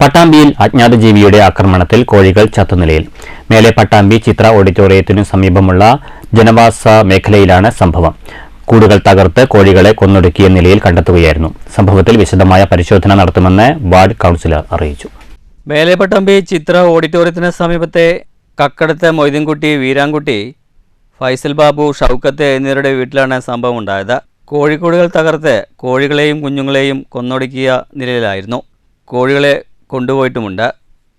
പട്ടാമ്പിയിൽ അജ്ഞാത ജീവിയുടെ ആക്രമണത്തിൽ കോഴികൾ ചത്തുനിലയിൽ. മേലെ പട്ടാമ്പി ചിത്ര ഓഡിറ്റോറിയത്തിനു സമീപമുള്ള ജനവാസ മേഖലയിലാണ് സംഭവം. കൂടുകൾ തകർത്ത് കോഴികളെ കൊന്നൊടുക്കിയ നിലയിൽ കണ്ടെത്തുകയായിരുന്നു. സംഭവത്തിൽ വിശദമായ പരിശോധന നടത്തുമെന്ന് വാർഡ് കൗൺസിലർ അറിയിച്ചു. മേലെപ്പട്ടമ്പി ചിത്ര ഓഡിറ്റോറിയത്തിന് സമീപത്തെ കക്കടത്തെ മൊയ്തീൻകുട്ടി വീരാൻകുട്ടി ഫൈസൽ ബാബു ഷൗക്കത്ത് എന്നിവരുടെ വീട്ടിലാണ് സംഭവം ഉണ്ടായത്. കോഴിക്കൂടുകൾ തകർത്ത് കോഴികളെയും കുഞ്ഞുങ്ങളെയും കൊന്നൊടുക്കിയ നിലയിലായിരുന്നു. കോഴികളെ കൊണ്ടുപോയിട്ടുമുണ്ട്.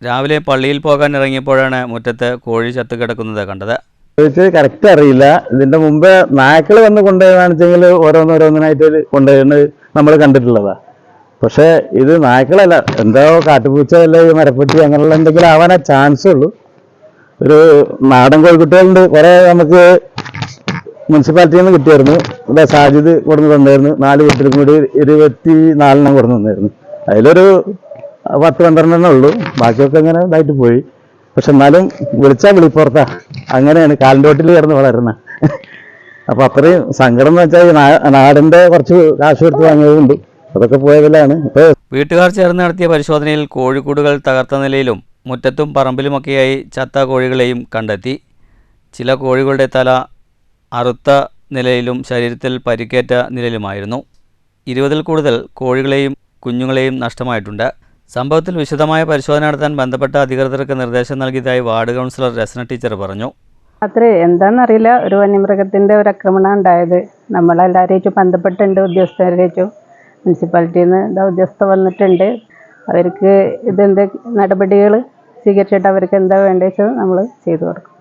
രാവിലെ പള്ളിയിൽ പോകാൻ ഇറങ്ങിയപ്പോഴാണ് മുറ്റത്ത് കോഴി ചത്തുകിടക്കുന്നത് കണ്ടത്. കറക്റ്റ് അറിയില്ല. ഇതിന്റെ മുമ്പ് നായ്ക്കൾ വന്ന് കൊണ്ടുപോയതാണെച്ചെങ്കിൽ ഓരോന്നോരോന്നിനായിട്ട് കൊണ്ടുപോയത് നമ്മൾ കണ്ടിട്ടുള്ളതാ. പക്ഷെ ഇത് നായ്ക്കളല്ല. എന്തോ കാട്ടുപൂച്ച അല്ല മരപ്പെട്ടി അങ്ങനെയുള്ള എന്തെങ്കിലും ആവാൻ ചാൻസ് ഉള്ളൂ. ഒരു നാടൻ കോഴിക്കുട്ടികളുണ്ട്. കുറെ നമുക്ക് മുനിസിപ്പാലിറ്റിയിൽ നിന്ന് കിട്ടിയായിരുന്നു. ഇവിടെ സാജിദ് കൊടുന്ന് തന്നായിരുന്നു. നാല് കുട്ടികൾക്കും കൂടി ഇരുപത്തി നാലെണ്ണം കൊടുന്ന് തന്നായിരുന്നു. അതിലൊരു പത്ത് പന്ത്രണ്ടെണ്ണേ ഉള്ളൂ. ബാക്കിയൊക്കെ ഇങ്ങനെ ഇതായിട്ട് പോയി. പക്ഷെ എന്നാലും വിളിച്ചാൽ വിളിപ്പുറത്താ അങ്ങനെയാണ് കാലിന്റെ ഓട്ടിൽ കിടന്ന് വളരുന്ന. അപ്പൊ അത്രയും സങ്കടം എന്ന് വെച്ചാൽ നാടിന്റെ കുറച്ച് കാശ് കൊടുത്ത് വാങ്ങിയതുണ്ട് അതൊക്കെ പോയതിലാണ്. ഇപ്പോൾ വീട്ടുകാർ ചേർന്ന് നടത്തിയ പരിശോധനയിൽ കോഴിക്കൂടുകൾ തകർത്ത നിലയിലും മുറ്റത്തും പറമ്പിലുമൊക്കെയായി ചത്ത കോഴികളെയും കണ്ടെത്തി. ചില കോഴികളുടെ തല അറുത്ത നിലയിലും ശരീരത്തിൽ പരിക്കേറ്റ നിലയിലുമായിരുന്നു. ഇരുപതിൽ കൂടുതൽ കോഴികളെയും കുഞ്ഞുങ്ങളെയും നഷ്ടമായിട്ടുണ്ട്. സംഭവത്തിൽ വിശദമായ പരിശോധന നടത്താൻ ബന്ധപ്പെട്ട അധികൃതർക്ക് നിർദ്ദേശം നൽകിയതായി വാർഡ് കൗൺസിലർ രസന ടീച്ചർ പറഞ്ഞു. അത്രേ എന്താണെന്നറിയില്ല ഒരു വന്യമൃഗത്തിന്റെ ഒരു ആക്രമണം ഉണ്ടായത്. നമ്മളെല്ലാവരെയും ബന്ധപ്പെട്ടുണ്ട് ഉദ്യോഗസ്ഥരെയും മുനിസിപ്പാലിറ്റിയിൽ നിന്ന് ഉദ്യോഗസ്ഥ വന്നിട്ടുണ്ട്. അവർക്ക് ഇതെന്ത് നടപടികൾ സ്വീകരിച്ചിട്ട് അവർക്ക് എന്താ വേണ്ടത് നമ്മൾ ചെയ്തു കൊടുക്കും.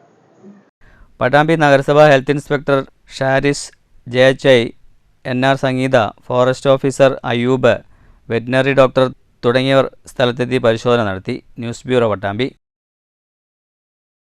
പട്ടാമ്പി നഗരസഭാ health inspector Sharis J H I N R Sangeetha forest officer Ayub veterinary doctor തുടങ്ങിയവർ സ്ഥലത്തെത്തി പരിശോധന നടത്തി. News bureau Pattambi.